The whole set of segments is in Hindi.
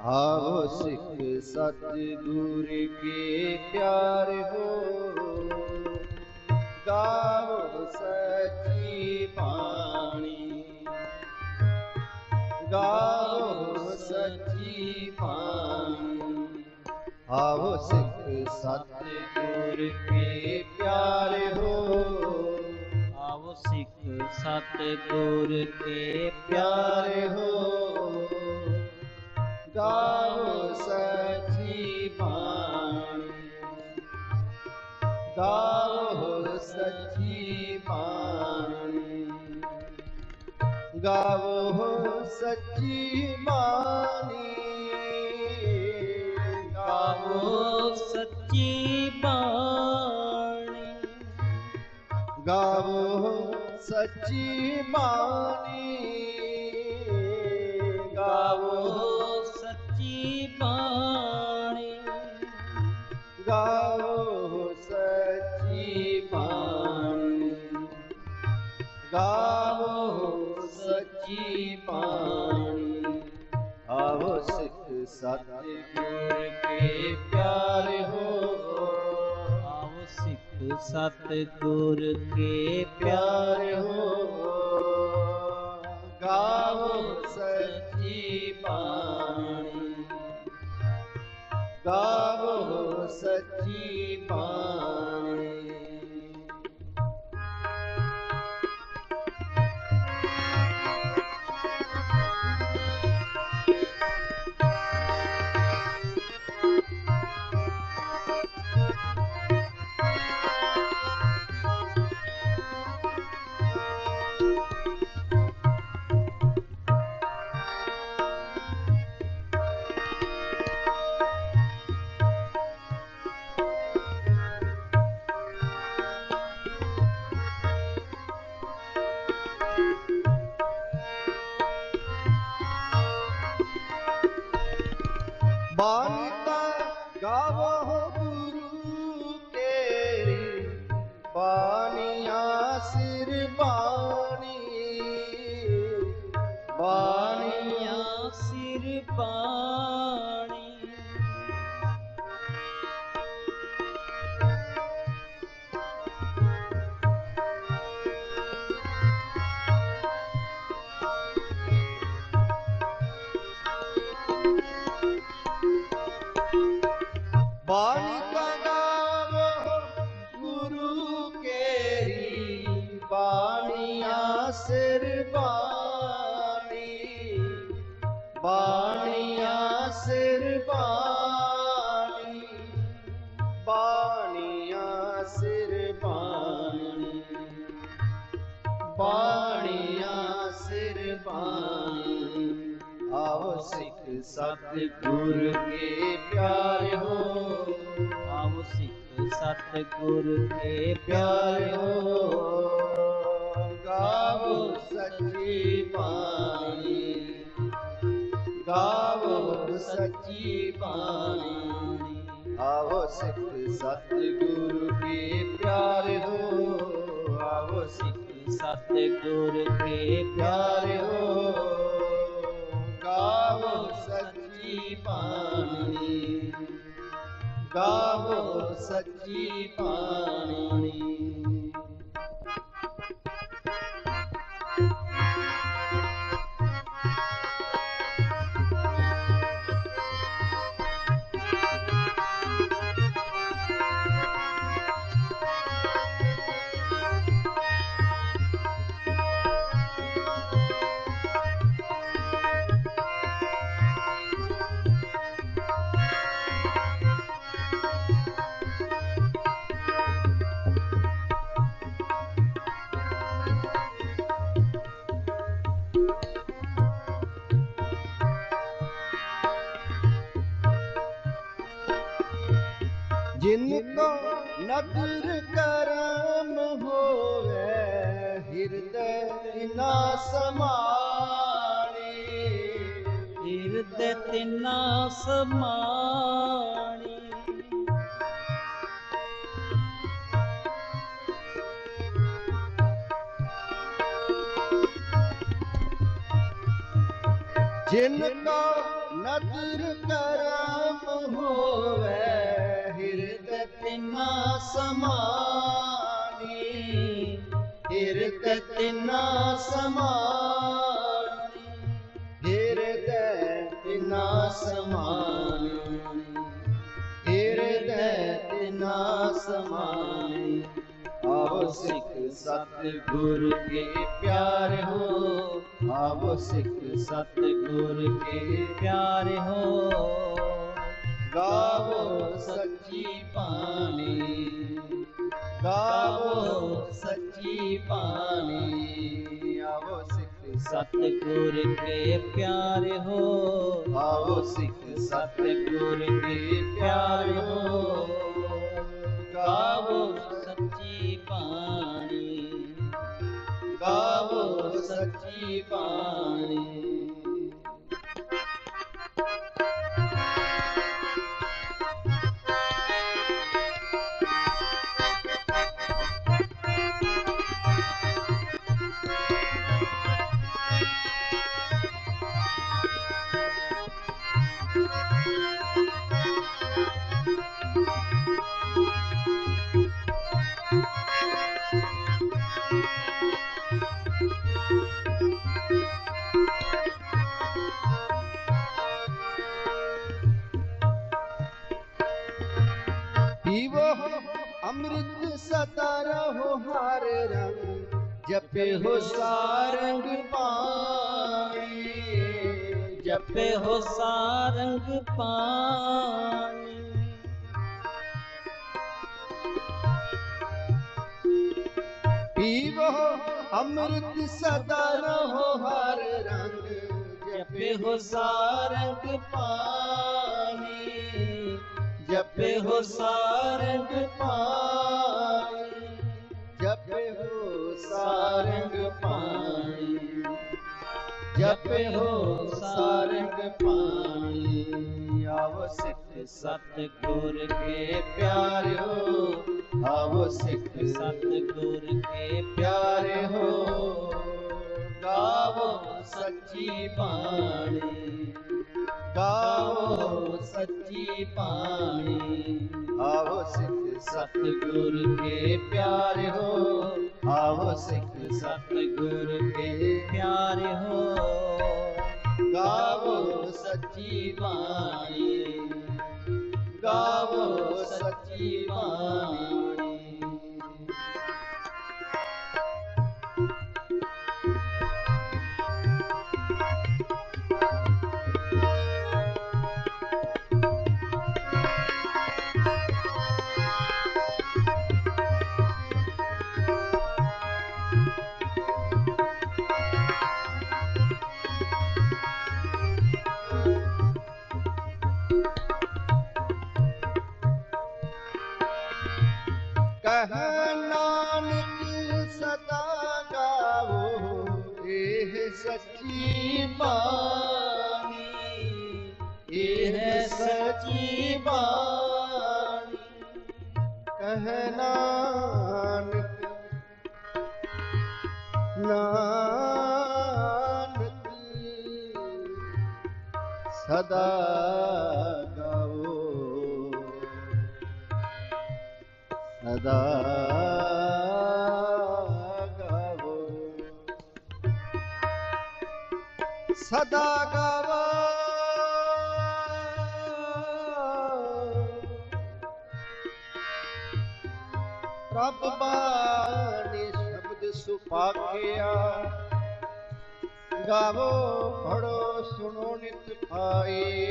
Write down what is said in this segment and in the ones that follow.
आओ सिख सतगुर के प्यार हो। गाओ सची पानी गाओ सची पानी आओ सिख सतगुर के प्यार हो। आओ सिख सतगुर के प्यार हो। गाओ सची बाणी गाओ सची बाणी गाओ सची मानी गाओ सची बाणी गाओ सची मानी गाओ ਗਾਵੋ ਸੱਚੀ ਬਾਣੀ ਗਾਵੋ ਸੱਚੀ ਬਾਣੀ ਆਵੋ ਸਿੱਖ ਸਤਿਗੁਰ ਕੇ ਪਿਆਰ ਹੋ। ਆਵੋ ਸਿੱਖ ਸਤਿਗੁਰ ਕੇ ਪਿਆਰ ਹੋ। ਗਾਵੋ ਸੱਚੀ सिरबानी बाणिया सिरबानी बाणिया सिरबानी बाणिया सिरबानी आओ सिख सतगुर के प्यार हो, आओ सिख सतगुर के प्यार हो। ਗਾਵੋ ਸੱਚੀ ਪਾਣੀ ਗਾਵੋ ਸੱਚੀ ਬਾਣੀ। ਆਵੋ ਸਿੱਖ ਸਤਿਗੁਰ ਕੇ ਪਿਆਰ ਹੋ। ਸਿੱਖ ਸਤਿਗੁਰ ਕੇ ਪਿਆਰ ਹੋ। ਸੱਚੀ ਬਾਣੀ। ਗਾਵੋ ਸੱਚੀ ਬਾਣੀ। ਅਬਰ ਕਰਮ ਹੋਵੇ ਹਿਰਦੈ ਨਾ ਸਮਾਣੀ। ਹਿਰਦੈ ਤਿਨਾ ਸਮਾਣੀ। ਜਿਨ ਕਾ ਨਦਰ ਕਰਮ ਹੋਵੇ ना समानी, हिरकत ना समानी, हिरकत ना समानी, हिरकत ना समानी। आओ सिख सतगुरु के प्यार हो, आओ सिख सतगुरु के प्यार हो। गावो सच्ची पानी। गावो सच्ची पानी। आओ सिख सतगुर के प्यार हो। आओ सिख सतगुर के प्यार हो। गावो सच्ची पानी। गावो सच्ची पानी। अमृत सता हो हर रंग जपे हो सारंग पानी जपे हो सारंग पानी पीवो अमृत सदा हो हर रंग जपे हो सारंग पानी सारंग पानी जप हो सारंग पानी जप हो सारंग पानी आओ सिख सतगुर के प्यार हो। आओ सिख सतगुर के प्यार हो। गावो सच्ची बाणी। गाओ। सच्ची पानी। आओ सिख सतगुरु के प्यार हो। आओ सिख सतगुरु के प्यार हो। गाओ सच्ची पानी गाओ सच्ची पानी सची बानी ये सखी बानी कहना नानक सदा गाओ। सदा ਸਦਾ ਗਾਵੋ। ਪ੍ਰਭ ਬਾਣੀ ਸ਼ਬਦ ਸੁਪਾਕਿਆ। ਗਾਵੋ ਪੜੋ ਸੁਣੋ, ਨਿਤ ਪਾਈ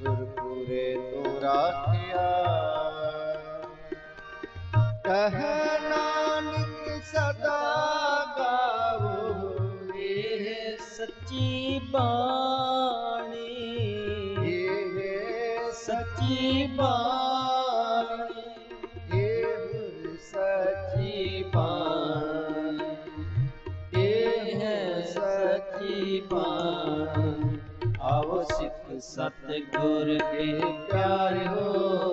ਗੁਰਪੁਰੇ ਤੋ ਰਾਖਿਆ। ਕਹ ਨਾਨਕ ਸਦਾ बाणी। सची बाणी। ये सची बाणी। ये सची बाणी। आओ सिख सतगुर के प्यार हो।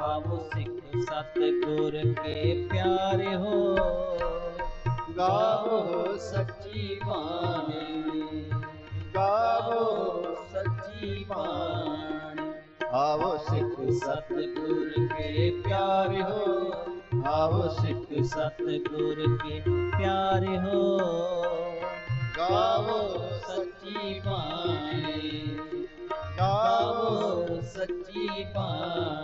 आओ सिख सतगुर के प्यार हो। गाओ सच्ची वाणी गावो सच्ची बाणी। आओ सिख सतगुर के प्यार हो। आओ सिख सतगुर के प्यार हो। गावो सच्ची बाणी। गावो सच्ची बाणी।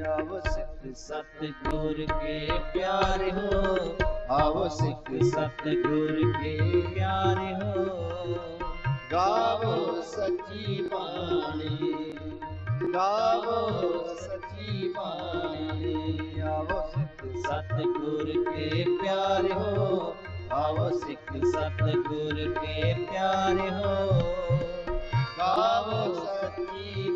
आओ सिख सतगुर के प्यारे हो आओ सिख सतगुर के प्यारे हो। गावो सच्ची बाणी गावो सच्ची बाणी आओ सिख सतगुर के प्यारे हो आओ सिख सतगुर के प्यारे हो। गावो बाणी